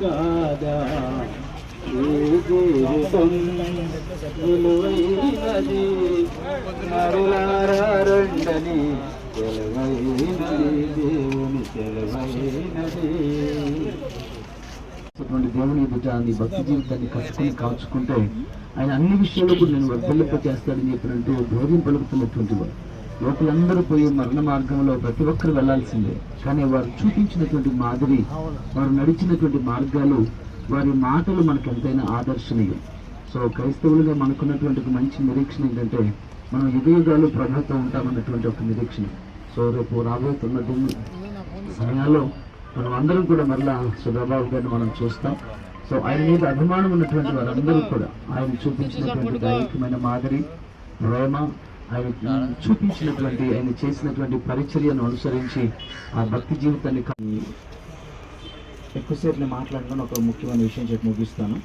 కాదా? ఈ జీవితం విలువైనది మరులారా రండని తెలవైనది దేవుని తెలవైనది అటువంటి దేవుని ఎదుట నీ భక్తి జీవితాన్ని కట్టుకుని కాచుకుంటే ఆయన అన్ని విషయాల్లో కూడా నేను వర్ధల్లింప చేస్తాడని చెప్పినట్టు ధైర్యం పలుకుతున్నటువంటి వారు. లోకలందరూ పోయి మరణ మార్గంలో ప్రతి ఒక్కరు వెళ్ళాల్సిందే. కానీ వారు చూపించినటువంటి మాదిరి వారు నడిచినటువంటి మార్గాలు వారి మాటలు మనకు ఎంతైనా ఆదర్శనీయం. సో క్రైస్తవులుగా మనకున్నటువంటి ఒక మంచి నిరీక్షణ ఏంటంటే మనం యుగయుగాలు యుగాలు ఉంటామన్నటువంటి ఒక నిరీక్షణ. సో రేపు రాబోతున్న సమయాల్లో మనం అందరం కూడా మరలా సుధాబాబు గారిని మనం చూస్తాం. సో ఆయన మీద అభిమానం ఉన్నటువంటి వారందరూ కూడా ఆయన చూపించినటువంటి దైవికమైన మాదిరి ప్రేమ ఆయన చూపించినటువంటి ఆయన చేసినటువంటి పరిచర్యను అనుసరించి ఆ భక్తి జీవితాన్ని ఎక్కువసేపు నేను మాట్లాడడం ఒక ముఖ్యమైన విషయం చెప్పి ముగిస్తాను.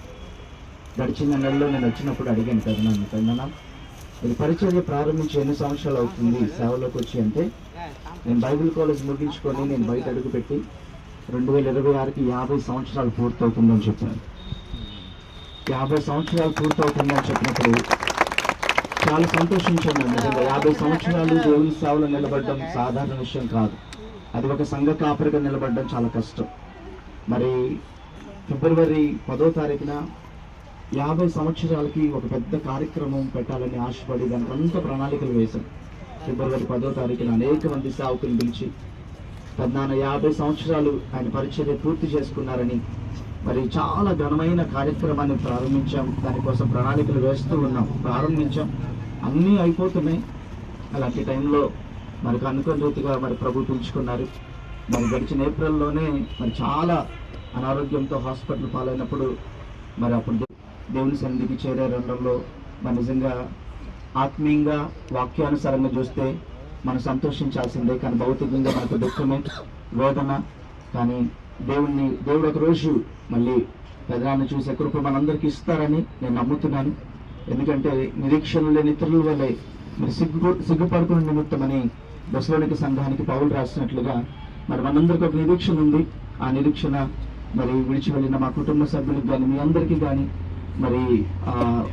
గడిచిన నెలలో నేను వచ్చినప్పుడు అడిగాను కదా నన్ను పెద్దనా? ఇది పరిచర్య ప్రారంభించి ఎన్ని సంవత్సరాలు అవుతుంది? సేవలోకి వచ్చి అంటే? నేను బైబిల్ కాలేజ్ ముగించుకొని నేను బయట అడుగుపెట్టి రెండు వేల ఇరవై ఆరుకి యాభై సంవత్సరాలు పూర్తవుతుందని చెప్పారు. యాభై సంవత్సరాలు పూర్తవుతుందని చెప్పినప్పుడు చాలా సంతోషించండి నిజంగా యాభై సంవత్సరాలు దేవుని సేవలో నిలబడడం సాధారణ విషయం కాదు. అది ఒక సంఘ కాపరిగా నిలబడడం చాలా కష్టం. మరి ఫిబ్రవరి పదో తారీఖున యాభై సంవత్సరాలకి ఒక పెద్ద కార్యక్రమం పెట్టాలని ఆశపడి దానికి అంత ప్రణాళికలు వేశాం ఫిబ్రవరి పదో తారీఖున అనేక మంది సేవకులు పిలిచి పద్నాలుగు యాభై సంవత్సరాలు ఆయన పరిచర్య పూర్తి చేసుకున్నారని మరి చాలా ఘనమైన కార్యక్రమాన్ని ప్రారంభించాం. దానికోసం ప్రణాళికలు వేస్తూ ఉన్నాం. ప్రారంభించాం. అన్నీ అయిపోతున్నాయి. అలాంటి టైంలో మనకు అనుకున్న రీతిగా మరి ప్రభు పిలుచుకున్నారు. మరి గడిచిన ఏప్రిల్లోనే మరి చాలా అనారోగ్యంతో హాస్పిటల్ పాలైనప్పుడు మరి అప్పుడు దేవుని సన్నిధికి చేరే రంగంలో మరి నిజంగా ఆత్మీయంగా వాక్యానుసారంగా చూస్తే మనం సంతోషించాల్సిందే. కానీ భౌతికంగా మనకు దుఃఖమే వేదన. కానీ దేవుణ్ణి దేవుడు ఒక రోజు మళ్ళీ పెదనాన్ని చూసే కృప మనందరికీ ఇస్తారని నేను నమ్ముతున్నాను. ఎందుకంటే నిరీక్షణ లేని ఇతరుల వల్లే మరి సిగ్గు సిగ్గుపడుకున్న నిమిత్తమని దశలోనికి సంఘానికి పౌలు రాసినట్లుగా మరి మనందరికీ ఒక నిరీక్షణ ఉంది. ఆ నిరీక్షణ మరి విడిచి వెళ్ళిన మా కుటుంబ సభ్యులకు కానీ మీ అందరికీ కానీ మరి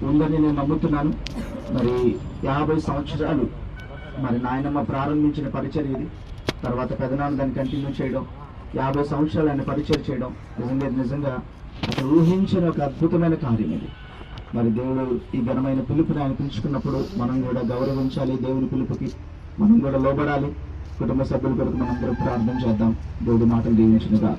ఉందని నేను నమ్ముతున్నాను. మరి యాభై సంవత్సరాలు మరి నాయనమ్మ ప్రారంభించిన పరిచర్య ఇది. తర్వాత పెదనాన్న దాన్ని కంటిన్యూ చేయడం. యాభై సంవత్సరాలు ఆయన పరిచయం చేయడం. నిజంగా నిజంగా అసలు ఊహించిన ఒక అద్భుతమైన కార్యం ఇది. మరి దేవుడు ఈ ఘనమైన పిలుపుని ఆయన పిలుచుకున్నప్పుడు మనం కూడా గౌరవించాలి దేవుని పిలుపుకి. మనం కూడా లోబడాలి. కుటుంబ సభ్యుల కొరకు మనందరం ప్రార్థన చేద్దాం. దేవుడి మాటలు దీవించినగా